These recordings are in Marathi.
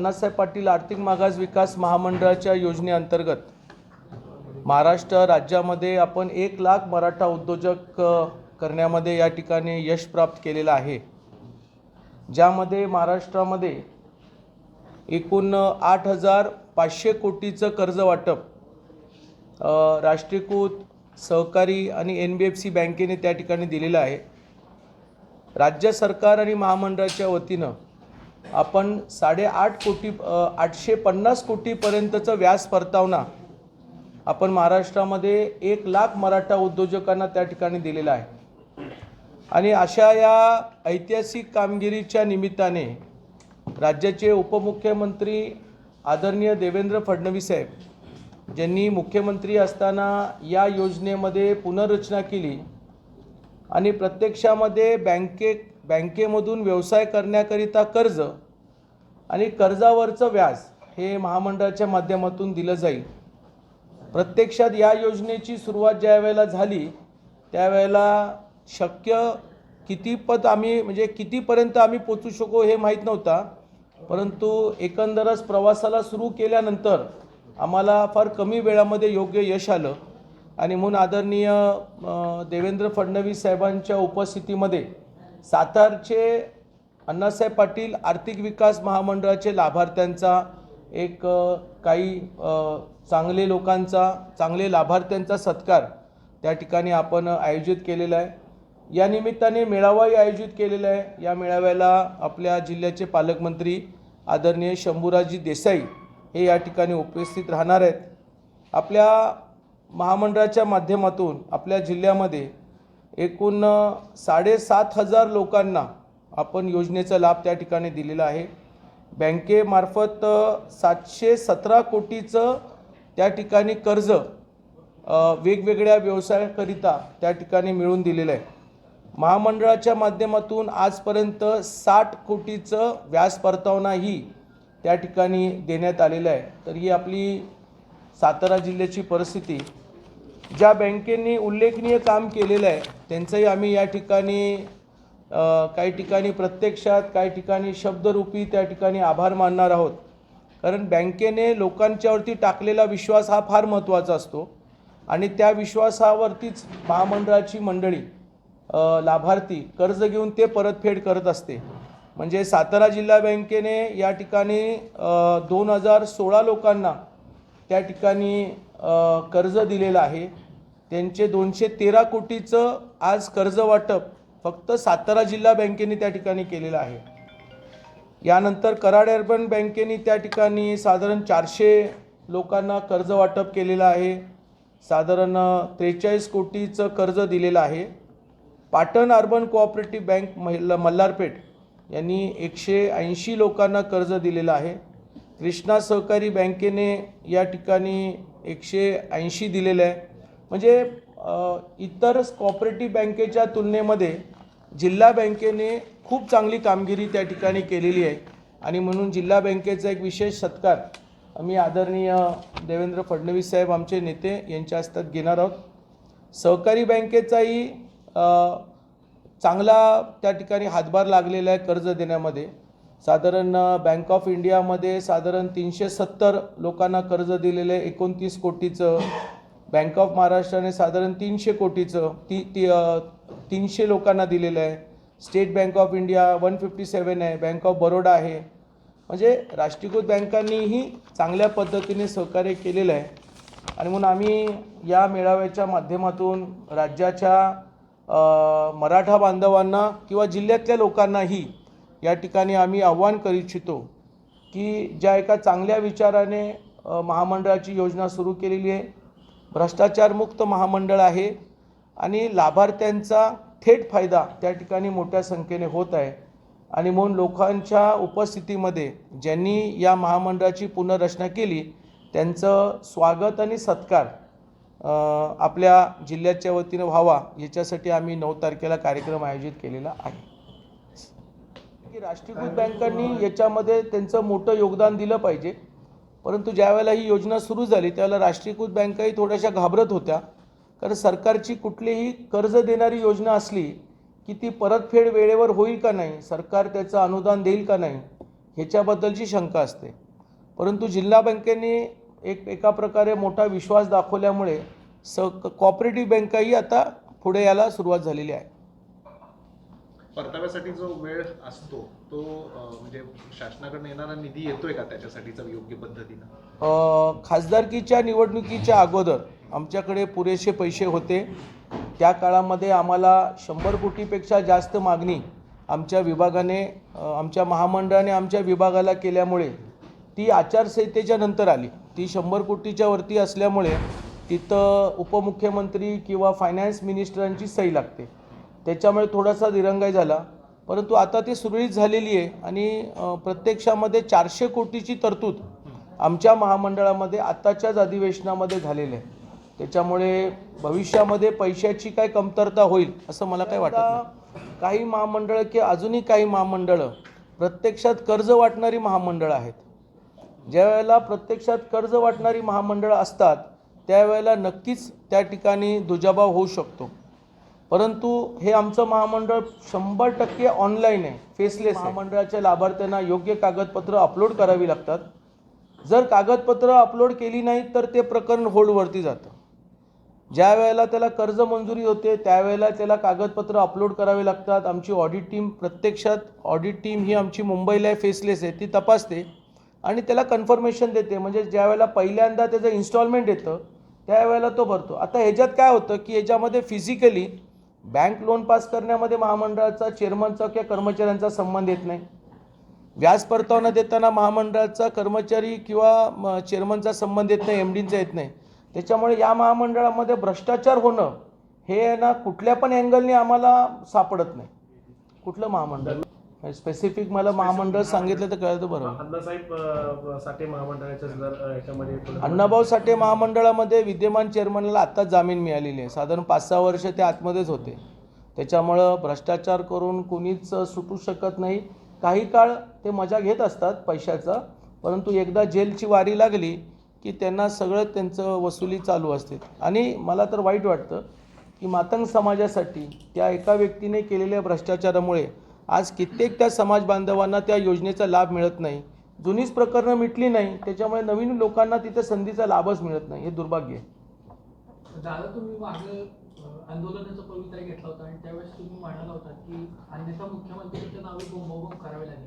अण्णासाहेब पाटील आर्थिक मागास विकास महामंडळाच्या योजनेअंतर्गत महाराष्ट्र राज्यामध्ये आपण एक लाख मराठा उद्योजक करण्यामध्ये या ठिकाणी यश प्राप्त केलेलं आहे. ज्यामध्ये महाराष्ट्रामध्ये एकूण आठ हजार पाचशे कोटीचं कर्ज वाटप राष्ट्रीयकृत सहकारी आणि एन बी एफ सी बँकेने त्या ठिकाणी दिलेलं आहे. राज्य सरकार आणि महामंडळाच्या वतीनं आपण साडेआठ कोटी आठशे पन्नास कोटीपर्यंतचं व्याज परतावना आपण महाराष्ट्रामध्ये एक लाख मराठा उद्योजकांना त्या ठिकाणी दिलेला आहे. आणि अशा या ऐतिहासिक कामगिरीच्या निमित्ताने राज्याचे उपमुख्यमंत्री आदरणीय देवेंद्र फडणवीस साहेब ज्यांनी मुख्यमंत्री असताना या योजनेमध्ये पुनर्रचना केली आणि प्रत्यक्षामध्ये बँकेत बँकेमधून व्यवसाय करण्याकरिता कर्ज आणि कर्जावरचं व्याज हे महामंडळाच्या माध्यमातून दिलं जाईल. प्रत्यक्षात या योजनेची सुरुवात ज्या वेळेला झाली त्यावेळेला शक्य कितीपत आम्ही म्हणजे कितीपर्यंत आम्ही पोचू शकू हे माहीत नव्हता. परंतु एकंदरच प्रवासाला सुरू केल्यानंतर आम्हाला फार कमी वेळामध्ये योग्य यश आलं. आणि म्हणून आदरणीय देवेंद्र फडणवीस साहेबांच्या उपस्थितीमध्ये सातारचे अण्णासाहेब पाटील आर्थिक विकास महामंडळाचे लाभार्थ्यांचा एक काही चांगले लोकांचा चांगले लाभार्थ्यांचा सत्कार त्या ठिकाणी आपण आयोजित केलेला आहे. या निमित्ताने मेळावाही आयोजित केलेला आहे. या मेळाव्याला आपल्या जिल्ह्याचे पालकमंत्री आदरणीय शंभूराजी देसाई हे या ठिकाणी उपस्थित राहणार आहेत. आपल्या महामंडळाच्या माध्यमातून आपल्या जिल्ह्यामध्ये एकूण साडेसात हजार लोकांना आपण योजनेचा लाभ त्या ठिकाणी दिलेला आहे. बँकेमार्फत सातशे सतरा कोटीचं त्या ठिकाणी कर्ज वेगवेगळ्या व्यवसायाकरिता त्या ठिकाणी मिळून दिलेलं आहे. महामंडळाच्या माध्यमातून आजपर्यंत साठ कोटीचं व्याज परतावनाही त्या ठिकाणी देण्यात आलेलं आहे. तर ही आपली सातारा जिल्ह्याची परिस्थिती. ज्या बँकेंनी उल्लेखनीय काम केलेलं आहे त्यांचंही आम्ही या ठिकाणी काही ठिकाणी प्रत्यक्षात काही ठिकाणी शब्दरूपी त्या ठिकाणी आभार मानणार आहोत. कारण बँकेने लोकांच्यावरती टाकलेला विश्वास हा फार महत्त्वाचा असतो. आणि त्या विश्वासावरतीच महामंडळाची मंडळी लाभार्थी कर्ज घेऊन ते परतफेड करत असते. म्हणजे सातारा जिल्हा बँकेने या ठिकाणी दोन हजार सोळा लोकांना त्या ठिकाणी कर्ज दिलेलं आहे. त्यांचे दोनशे तेरा कोटीचं आज कर्ज वाटप फक्त सातारा जिल्हा बँकेने त्या ठिकाणी केलेलं आहे. यानंतर कराड अर्बन बँकेने त्या ठिकाणी साधारण चारशे लोकांना कर्ज वाटप केलेलं आहे. साधारण त्रेचाळीस कोटीचं कर्ज दिलेलं आहे. पाटण अर्बन कोऑपरेटिव्ह बँक महिला मल्हारपेठ यांनी एकशे ऐंशी लोकांना कर्ज दिलेलं आहे. कृष्णा सहकारी बँकेने या ठिकाणी एकशे ऐंशी दिलेलं आहे. म्हणजे इतर कॉपरेटिव्ह बँकेच्या तुलनेमध्ये जिल्हा बँकेने खूप चांगली कामगिरी त्या ठिकाणी केलेली आहे. आणि म्हणून जिल्हा बँकेचा एक विशेष सत्कार आम्ही आदरणीय देवेंद्र फडणवीस साहेब आमचे नेते यांच्या हस्तात घेणार आहोत. सहकारी बँकेचाही चांगला त्या ठिकाणी हातभार लागलेला आहे कर्ज देण्यामध्ये. साधारण बँक ऑफ इंडियामध्ये साधारण तीनशे सत्तर लोकांना कर्ज दिलेलं आहे. एकोणतीस कोटीचं बँक ऑफ महाराष्ट्राने साधारण तीनशे कोटीचं ती ती तीनशे लोकांना दिलेलं आहे. State Bank of India one fifty seven आहे. बँक ऑफ बरोडा आहे. म्हणजे राष्ट्रीयकृत बँकांनीही चांगल्या पद्धतीने सहकार्य केलेलं आहे. आणि म्हणून आम्ही या मेळाव्याच्या माध्यमातून राज्याच्या मराठा बांधवांना किंवा जिल्ह्यातल्या लोकांनाही या ठिकाणी आम्ही आव्हान करू इच्छितो की ज्या एका चांगल्या विचाराने महामंडळाची योजना सुरू केलेली आहे. भ्रष्टाचारमुक्त महामंडळ आहे आणि लाभार्थ्यांचा थेट फायदा त्या ठिकाणी मोठ्या संख्येने होत आहे. आणि म्हणून लोकांच्या उपस्थितीमध्ये ज्यांनी या महामंडळाची पुनर्रचना केली त्यांचं स्वागत आणि सत्कार आपल्या जिल्ह्याच्या वतीनं व्हावा याच्यासाठी आम्ही नऊ तारखेला कार्यक्रम आयोजित केलेला आहे. की राष्ट्रीयकृत बँकांनी याच्यामध्ये त्यांचं मोठं योगदान दिलं पाहिजे. परंतु ज्यावेळेला ही योजना सुरू झाली त्यावेळेला राष्ट्रीयकृत बँकाही थोड्याशा घाबरत होत्या. कारण सरकारची कुठलीही कर्ज देणारी योजना असली की ती परतफेड वेळेवर होईल का नाही सरकार त्याचं अनुदान देईल का नाही ह्याच्याबद्दलची शंका असते. परंतु जिल्हा बँकेने एक एका प्रकारे मोठा विश्वास दाखवल्यामुळे स कॉपरेटिव्ह बँकाही आता पुढे यायला सुरुवात झालेली आहे. परताव्यासाठी जो वेळ असतो तो म्हणजे शासनाकडून येणारा निधी येतोय का त्याच्यासाठीचा योग्य पद्धतीनं? खासदारकीच्या निवडणुकीच्या अगोदर आमच्याकडे पुरेसे पैसे होते. त्या काळामध्ये आम्हाला शंभर कोटीपेक्षा जास्त मागणी आमच्या विभागाने आमच्या महामंडळाने आमच्या विभागाला केल्यामुळे ती आचारसंहितेच्या नंतर आली. ती शंभर कोटीच्या वरती असल्यामुळे तिथं उपमुख्यमंत्री किंवा फायनान्स मिनिस्टरांची सही लागते. त्याच्यामुळे थोडासा दिरंगाई झाला. परंतु आता ती सुरळीत झालेली आहे आणि प्रत्यक्षामध्ये चारशे कोटीची तरतूद आमच्या महामंडळामध्ये आत्ताच्याच अधिवेशनामध्ये झालेलं आहे. त्याच्यामुळे भविष्यामध्ये पैशाची काय कमतरता होईल असं मला काही वाटत काही महामंडळं की अजूनही काही महामंडळं प्रत्यक्षात कर्ज वाटणारी महामंडळं आहेत. ज्या वेळेला प्रत्यक्षात कर्ज वाटणारी महामंडळं असतात त्यावेळेला नक्कीच त्या ठिकाणी दुजाभाव होऊ शकतो. परंतु हे आमचं महामंडळ शंभर टक्के ऑनलाईन आहे फेसलेस महामंडळाच्या लाभार्थ्यांना योग्य कागदपत्र अपलोड करावी लागतात. जर कागदपत्र अपलोड केली नाहीत तर ते प्रकरण होल्डवरती जातं. ज्या वेळेला त्याला कर्ज मंजुरी होते त्यावेळेला त्याला कागदपत्र अपलोड करावे लागतात. आमची ऑडिट टीम प्रत्यक्षात ऑडिट टीम ही आमची मुंबईला आहे फेसलेस आहे ती तपासते आणि त्याला कन्फर्मेशन देते. म्हणजे ज्या वेळेला पहिल्यांदा त्याचं इन्स्टॉलमेंट येतं त्यावेळेला तो भरतो. आता ह्याच्यात काय होतं की याच्यामध्ये फिजिकली बँक लोन पास करण्यामध्ये महामंडळाचा चेअरमनचा किंवा कर्मचाऱ्यांचा संबंध येत नाही. व्याज परतावा देताना महामंडळाचा कर्मचारी किंवा म- चेअरमनचा संबंध येत नाही एम डींचा येत नाही. त्याच्यामुळे या महामंडळामध्ये भ्रष्टाचार होणं हे आहे ना कुठल्या पण अँगलने आम्हाला सापडत नाही. कुठलं महामंडळ? स्पेसिफिक मला महामंडळ सांगितलं तर कळतं बरं. अण्णासाहेब साठे महामंडळाच्या जर अण्णाभाऊ साठे महामंडळामध्ये विद्यमान चेअरमनला आत्ताच जामीन मिळालेली आहे. साधारण पाच सहा वर्ष ते आतमध्येच होते. त्याच्यामुळं भ्रष्टाचार करून कुणीच सुटू शकत नाही. काही काळ ते मजा घेत असतात पैशाचा परंतु एकदा जेलची वारी लागली की त्यांना सगळं त्यांचं वसुली चालू असते. आणि मला तर वाईट वाटतं की मातंग समाजासाठी त्या एका व्यक्तीने केलेल्या भ्रष्टाचारामुळे आज कित्येक त्या समाज बांधवांना त्या योजनेचा लाभ मिळत नाही. जुनीच प्रकरणं मिटली नाही त्याच्यामुळे नवीन लोकांना तिथे संधीचा लाभच मिळत नाही. हे दुर्भाग्य आहे. दादा तुम्ही मागे आंदोलनाचा पवित्रा घेतला होता आणि त्यावेळेस तुम्ही म्हणाला होता की अन्यथा मुख्यमंत्र्यांच्या नावे बोंबाबोंब करावे लागेल.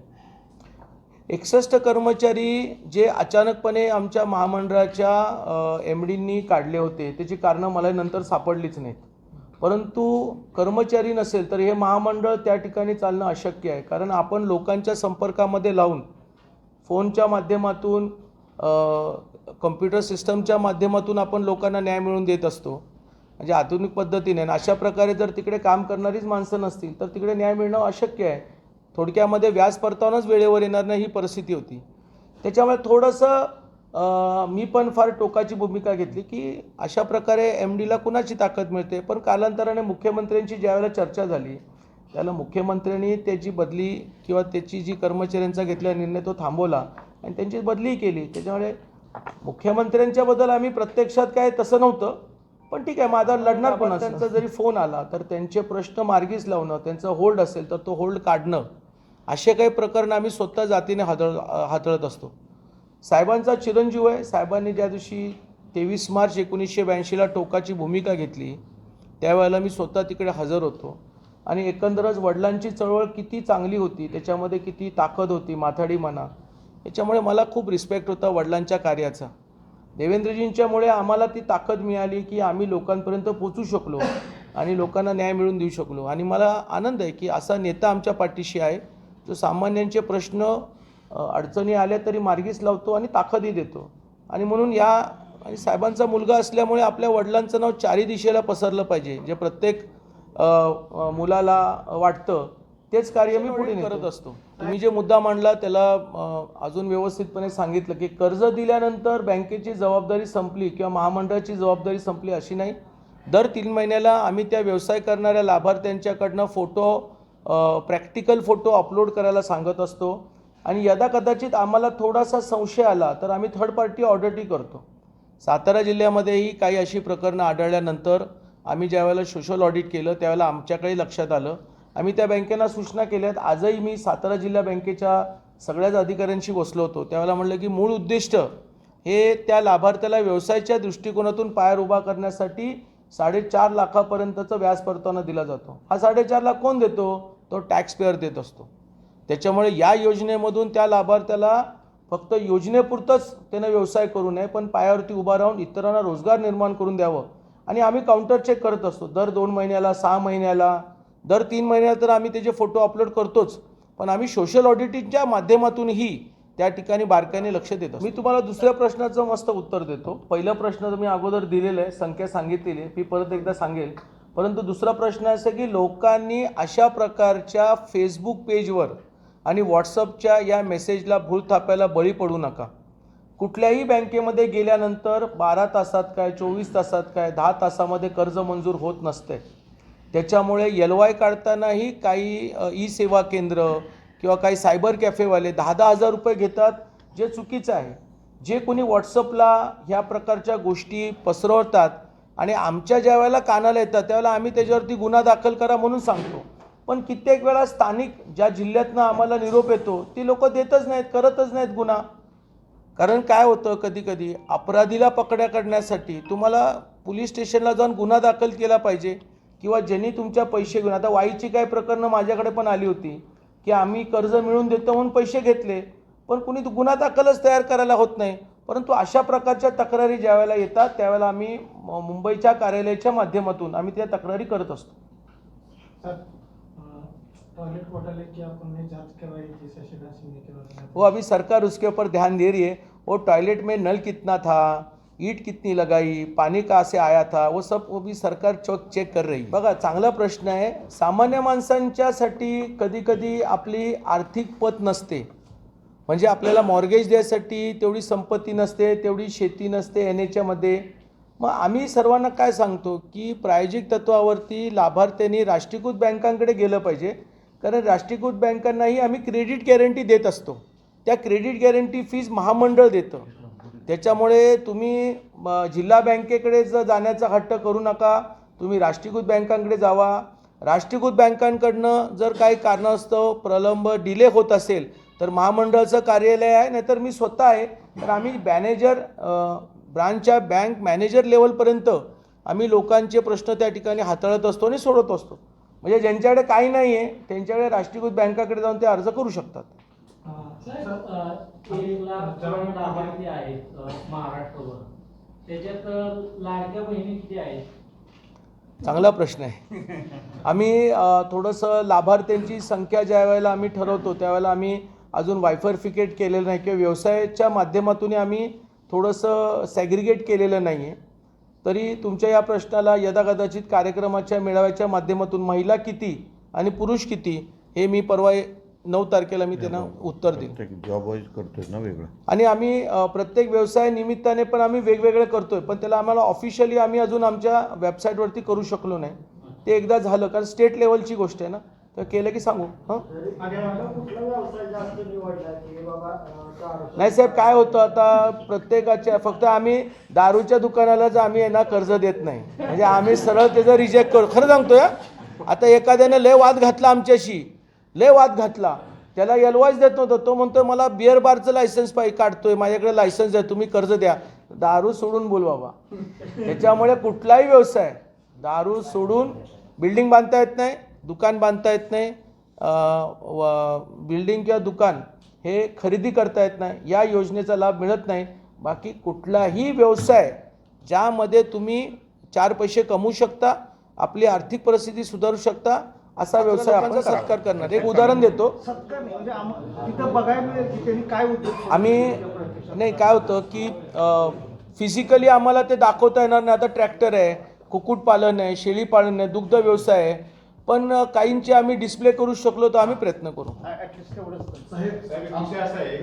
एकसष्ट कर्मचारी जे अचानकपणे आमच्या महामंडळाच्या एम डींनी काढले होते त्याची कारणं मला नंतर सापडलीच नाहीत. परंतु कर्मचारी नसेल तर हे महामंडळ त्या ठिकाणी चालणं अशक्य आहे. कारण आपण लोकांच्या संपर्कामध्ये लावून फोनच्या माध्यमातून कम्प्युटर सिस्टमच्या माध्यमातून आपण लोकांना न्याय मिळवून देत असतो. म्हणजे आधुनिक पद्धतीने. आणि अशा प्रकारे जर तिकडे काम करणारीच माणसं नसतील तर तिकडे न्याय मिळणं अशक्य आहे. थोडक्यामध्ये व्याज परतावनच वेळेवर येणार नाही ही परिस्थिती होती. त्याच्यामुळे थोडंसं मी पण फार टोकाची भूमिका घेतली की अशा प्रकारे एम डीला कुणाची ताकद मिळते? पण कालांतराने मुख्यमंत्र्यांची ज्यावेळेला चर्चा झाली त्याला मुख्यमंत्र्यांनी त्याची बदली किंवा त्याची जी कर्मचाऱ्यांचा घेतलेला निर्णय तो थांबवला आणि त्यांची बदली केली. त्याच्यामुळे मुख्यमंत्र्यांच्याबद्दल आम्ही प्रत्यक्षात काय तसं नव्हतं पण ठीक आहे माझा लढणार पण त्यांचा जरी फोन आला तर त्यांचे प्रश्न मार्गीच लावणं त्यांचा होल्ड असेल तर तो होल्ड काढणं असे काही प्रकरण आम्ही स्वतः जातीने हातळ हाताळत असतो. साहेबांचा चिरंजीव आहे. साहेबांनी ज्या दिवशी तेवीस मार्च एकोणीसशे ब्याऐंशीला टोकाची भूमिका घेतली त्यावेळेला मी स्वतः तिकडे हजर होतो. आणि एकंदरच वडिलांची चळवळ किती चांगली होती त्याच्यामध्ये किती ताकद होती माथाडी म्हणा याच्यामुळे मला खूप रिस्पेक्ट होता वडिलांच्या कार्याचा. देवेंद्रजींच्यामुळे आम्हाला ती ताकद मिळाली की आम्ही लोकांपर्यंत पोचू शकलो आणि लोकांना न्याय मिळवून देऊ शकलो. आणि मला आनंद आहे की असा नेता आमच्या पाठीशी आहे. जो सामान्यांचे प्रश्न अडचणी आल्या तरी मार्गीच लावतो आणि ताकदही देतो. आणि म्हणून या आणि साहेबांचा मुलगा असल्यामुळे आपल्या वडिलांचं नाव चारी दिशेला पसरलं पाहिजे. जे प्रत्येक मुलाला वाटतं तेच कार्य मी पुढे करत असतो तुम्ही जे मुद्दा मांडला त्याला अजून व्यवस्थितपणे सांगितलं की कर्ज दिल्यानंतर बँकेची जबाबदारी संपली किंवा महामंडळाची जबाबदारी संपली अशी नाही. दर तीन महिन्याला आम्ही त्या व्यवसाय करणाऱ्या लाभार्थ्यांच्याकडनं फोटो प्रॅक्टिकल फोटो अपलोड करायला सांगत असतो. आणि यदा कदाचित आम्हाला थोडासा संशय आला तर आम्ही थर्ड पार्टी ऑडिटही करतो. सातारा जिल्ह्यामध्येही काही अशी प्रकरणं आढळल्यानंतर आम्ही ज्यावेळेला सोशल ऑडिट केलं त्यावेळेला आमच्याकडे लक्षात आलं. आम्ही त्या बँकेला सूचना केल्यात. आजही मी सातारा जिल्हा बँकेच्या सगळ्याच अधिकाऱ्यांशी बसलो होतो. त्यावेळेला म्हटलं की मूळ उद्दिष्ट हे त्या लाभार्थ्याला व्यवसायाच्या दृष्टिकोनातून पायर उभा करण्यासाठी साडेचार लाखापर्यंतचं व्याज परताना दिला जातो. हा साडेचार लाख कोण देतो? तो टॅक्स पेअर देत असतो. त्याच्यामुळे या योजनेमधून त्या लाभार्थ्याला फक्त योजनेपुरतंच त्यानं व्यवसाय करू नये पण पायावरती उभा राहून इतरांना रोजगार निर्माण करून द्यावं. आणि आम्ही काउंटर चेक करत असतो. दर दोन महिन्याला सहा महिन्याला दर तीन महिन्याला तर आम्ही त्याचे फोटो अपलोड करतोच. पण आम्ही सोशल ऑडिटिंगच्या माध्यमातूनही त्या ठिकाणी बारकाईने लक्ष देतो मी तुम्हाला दुसऱ्या प्रश्नाचं मस्त उत्तर देतो. पहिला प्रश्न तर मी अगोदर दिलेलं आहे. संख्या सांगितलेली आहे. मी परत एकदा सांगेल. परंतु दुसरा प्रश्न असा की लोकांनी अशा प्रकारच्या फेसबुक पेजवर आणि व्हॉट्सअपच्या या मेसेजला भूल थापायला बळी पडू नका. कुठल्याही बँकेमध्ये गेल्यानंतर बारा तासात काय चोवीस तासात काय दहा तासामध्ये कर्ज मंजूर होत नसते. त्याच्यामुळे एल वाय काढतानाही काही ई सेवा केंद्र किंवा काही सायबर कॅफेवाले दहा दहा हजार रुपये घेतात जे चुकीचं आहे. जे कोणी व्हॉट्सअपला ह्या प्रकारच्या गोष्टी पसरवतात आणि आमच्या ज्या वेळेला कानाला येतात त्यावेळेला आम्ही त्याच्यावरती गुन्हा दाखल करा म्हणून सांगतो. पण कित्येक वेळा स्थानिक ज्या जिल्ह्यातनं आम्हाला निरोप येतो ती लोक देतच नाहीत करतच नाहीत गुन्हा. कारण काय होतं कधी कधी अपराधीला पकड्या करण्यासाठी तुम्हाला पोलीस स्टेशनला जाऊन गुन्हा दाखल केला पाहिजे किंवा ज्यांनी तुमच्या पैसे घेऊन आता वाईची काही प्रकरणं माझ्याकडे पण आली होती की आम्ही कर्ज मिळवून देतो म्हणून पैसे घेतले पण कुणी गुन्हा दाखलच तयार करायला होत नाही. परंतु अशा प्रकारच्या तक्रारी ज्यावेळेला येतात त्यावेळेला आम्ही म- मुंबईच्या कार्यालयाच्या माध्यमातून आम्ही त्या तक्रारी करत असतो. टॉयलेट घोटाले की जांच करवाई थी शशिकांत सिंह के बारे में वो अभी सरकार उसके ऊपर ध्यान दे रही है। वो टॉयलेट में नल कितना था ईट कितनी लगाई पानी कहाँ से आया था वो सब वो भी सरकार चौक चेक कर रही है. बघा चांगला प्रश्न आहे। सामान्य माणसांच्यासाठी कधी कधी आपली आर्थिक पत नसते. म्हणजे आपल्याला मॉर्गेज द्यायसाठी तेवढी संपत्ती नसते तेवढी शेती नसते एन एचमध्ये मग आम्ही सर्वांना काय सांगतो की प्रायोजिक तत्वावरती लाभार्थ्यांनी राष्ट्रीयकृत बँकांकडे गेलं पाहिजे. कारण राष्ट्रीयकृत बँकांनाही आम्ही क्रेडिट गॅरंटी देत असतो. त्या क्रेडिट गॅरंटी फीज महामंडळ देतं. त्याच्यामुळे तुम्ही जिल्हा बँकेकडे जर जाण्याचा हट्ट करू नका तुम्ही राष्ट्रीयकृत बँकांकडे जावा. राष्ट्रीयकृत बँकांकडनं जर काही कारणास्तव प्रलंब डिले होत असेल तर महामंडळाचं कार्यालय आहे नाहीतर मी स्वतः आहे. तर आम्ही मॅनेजर ब्रांचच्या बँक मॅनेजर लेवलपर्यंत आम्ही लोकांचे प्रश्न त्या ठिकाणी हाताळत असतो आणि सोडत असतो. म्हणजे ज्यांच्याकडे काही नाही आहे त्यांच्याकडे राष्ट्रीयकृत बँकाकडे जाऊन ते अर्ज करू शकतात. साहेब अ, एक लाख दोन लाभार्थी आहेत अ, महाराष्ट्रभर त्याच्यात अ, लाडक्या बहिणी किती आहेत? चांगला प्रश्न आहे. आम्ही थोडंसं लाभार्थ्यांची संख्या ज्या वेळेला आम्ही ठरवतो त्यावेळेला आम्ही अजून वायफरफिकेट केलेलं नाही किंवा व्यवसायाच्या माध्यमातून आम्ही थोडंसं सॅग्रिगेट केलेलं नाही आहे तरी तुमच्या या प्रश्नाला यदाकदाचित कार्यक्रमाच्या मेळाव्याच्या माध्यमातून महिला किती आणि पुरुष किती हे मी परवा नऊ तारखेला मी त्यांना उत्तर देईन. जॉब वाईज करतोय ना वेगळं. आणि आम्ही प्रत्येक व्यवसाय निमित्ताने पण आम्ही वेगवेगळे करतोय पण त्याला आम्हाला ऑफिशियली आम्ही अजून आमच्या वेबसाईटवरती करू शकलो नाही. ते एकदा झालं कारण स्टेट लेवलची गोष्ट आहे ना. तर केलं की सांगू हां? नाही साहेब काय होतं आता प्रत्येकाच्या फक्त आम्ही दारूच्या दुकानालाच आम्ही यांना कर्ज देत नाही. म्हणजे आम्ही सरळ त्याचं रिजेक्ट करू. खरं सांगतोय हा. आता एखाद्याने लय वाद घातला आमच्याशी लय वाद घातला. त्याला एलवायच देत नव्हतं. तो म्हणतोय मला बिअर बारचं लायसन्स पाहिजे काढतोय. माझ्याकडे लायसन्स आहे. तुम्ही कर्ज द्या. दारू सोडून बोल बाबा. त्याच्यामुळे कुठलाही व्यवसाय दारू सोडून बिल्डिंग बांधता येत नाही. दुकान बांधता येत नाही बिल्डिंग किंवा दुकान हे खरेदी करता येत नाही या योजनेचा लाभ मिळत नाही. बाकी कुठलाही व्यवसाय ज्यामध्ये तुम्ही चार पैसे कमवू शकता आपली आर्थिक परिस्थिती सुधारू शकता असा व्यवसाय आपण सत्कार करणार. एक उदाहरण देतो. म्हणजे आम- तिथं बघायला मिळेल की त्यांनी काय उद्योग आम्ही नाही काय होतं की फिजिकली आम्हाला ते दाखवता येणार नाही. आता ट्रॅक्टर आहे कुक्कुटपालन आहे शेळीपालन आहे दुग्ध व्यवसाय आहे. पण काहींचे आम्ही डिस्प्ले करू शकलो तर आम्ही प्रयत्न करू.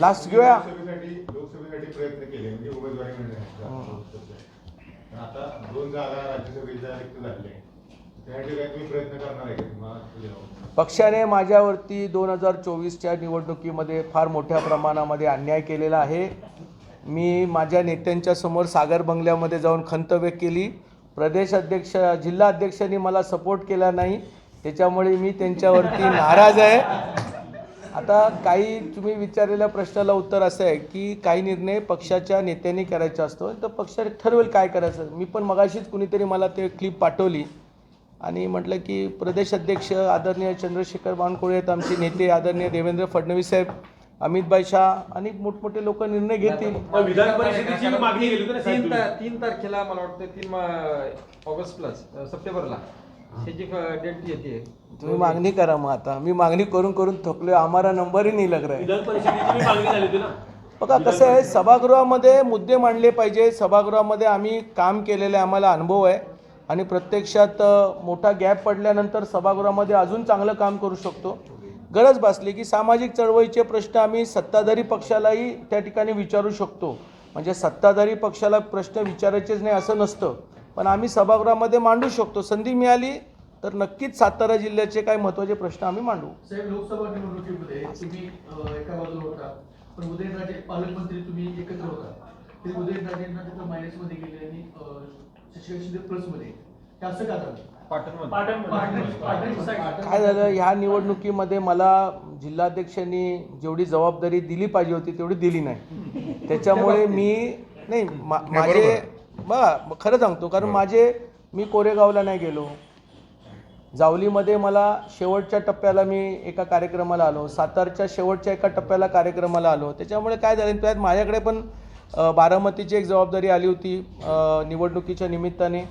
Last घेऊया. लोकसभेसाठी लोकसभेसाठी प्रयत्न केले म्हणजे? पक्षाने माझ्यावरती दोन हजार चोवीसच्या निवडणुकीमध्ये फार मोठ्या प्रमाणामध्ये अन्याय केलेला आहे. मी माझ्या नेत्यांच्या समोर सागर बंगल्यामध्ये जाऊन खंत व्यक्त केली. प्रदेश अध्यक्ष जिल्हा अध्यक्षांनी मला सपोर्ट केला नाही. त्याच्यामुळे मी त्यांच्यावरती नाराज आहे. आता काही तुम्ही विचारलेल्या प्रश्नाला उत्तर असं आहे की काही निर्णय पक्षाच्या नेत्यांनी करायचा असतो. तर पक्षाने ठरवेल काय करायचं. मी पण मगाशीच कुणीतरी मला ते क्लिप पाठवली. आणि म्हटलं की प्रदेश अध्यक्ष आदरणीय चंद्रशेखर बावनकुळे आहेत आमचे नेते आदरणीय देवेंद्र फडणवीस साहेब अमितभाई शाह आणि मोठमोठे लोक निर्णय घेतील. विधान परिषदेची मागणी तीन तारखेला मला वाटतं तीन ऑगस्ट प्लस सप्टेंबरला. त्याची डेट येते. तुम्ही मागणी करा मग आता. मी मागणी करून करून थकलोय. आम्हाला नंबरही नाही लग रहा है. विधान परिषदेची बी मागणी झाली होती ना. बघा कसं आहे सभागृहामध्ये मुद्दे मांडले पाहिजे. सभागृहामध्ये आम्ही काम केलेलं आहे. आम्हाला अनुभव आहे. आणि प्रत्यक्षात मोठा गॅप पडल्यानंतर सभागृहामध्ये अजून चांगलं काम करू शकतो. गरज भासली की सामाजिक चळवळीचे प्रश्न आम्ही सत्ताधारी पक्षालाही त्या ठिकाणी विचारू शकतो. म्हणजे सत्ताधारी पक्षाला प्रश्न विचारायचेच नाही असं नसतं. पण आम्ही सभागृहामध्ये मांडू शकतो. संधी मिळाली तर नक्कीच सातारा जिल्ह्याचे काही महत्त्वाचे प्रश्न आम्ही मांडू. साहेब लोकसभा निवडणुकीमध्ये तुम्ही एका बाजूला होता पण उदयनराजे पालकमंत्री तुम्ही एकत्र होता. ते उदयनराजेंना तिथं मायनसमध्ये गेले आणि प्लसमध्ये. असं का झालं? काय झालं? ह्या निवडणुकीमध्ये मला जिल्हाध्यक्षांनी जेवढी जबाबदारी दिली पाहिजे होती तेवढी दिली नाही. त्याच्यामुळे मी नाही मा- माझे बघा खरं सांगतो कारण माझे मी कोरेगावला नाही गेलो. जावलीमध्ये मला शेवटच्या टप्प्याला मी एका कार्यक्रमाला आलो. सातारच्या शेवटच्या एका टप्प्याला कार्यक्रमाला आलो. त्याच्यामुळे काय झालं त्यात माझ्याकडे पण बारामतीची एक जबाबदारी आली होती निवडणुकीच्या निमित्ताने.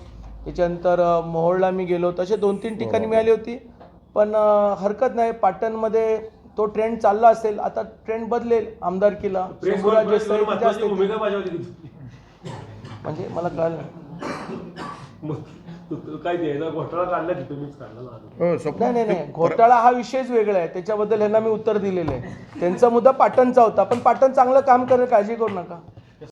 त्याच्यानंतर मोहोळला मी गेलो. तसे दोन तीन ठिकाणी मिळाली होती. पण हरकत नाही पाटणमध्ये तो ट्रेंड चालला असेल आता ट्रेंड बदलेल आमदारकीला. म्हणजे मला कळलं. काय द्यायचा घोटाळा काढला की तुम्हीच काढला ना अजून. नाही नाही नाही. घोटाळा हा विषयच वेगळा आहे. त्याच्याबद्दल ह्यांना मी उत्तर दिलेलं आहे. त्यांचा मुद्दा पाटणचा होता. पण पाटण चांगलं काम करेल काळजी करू नका.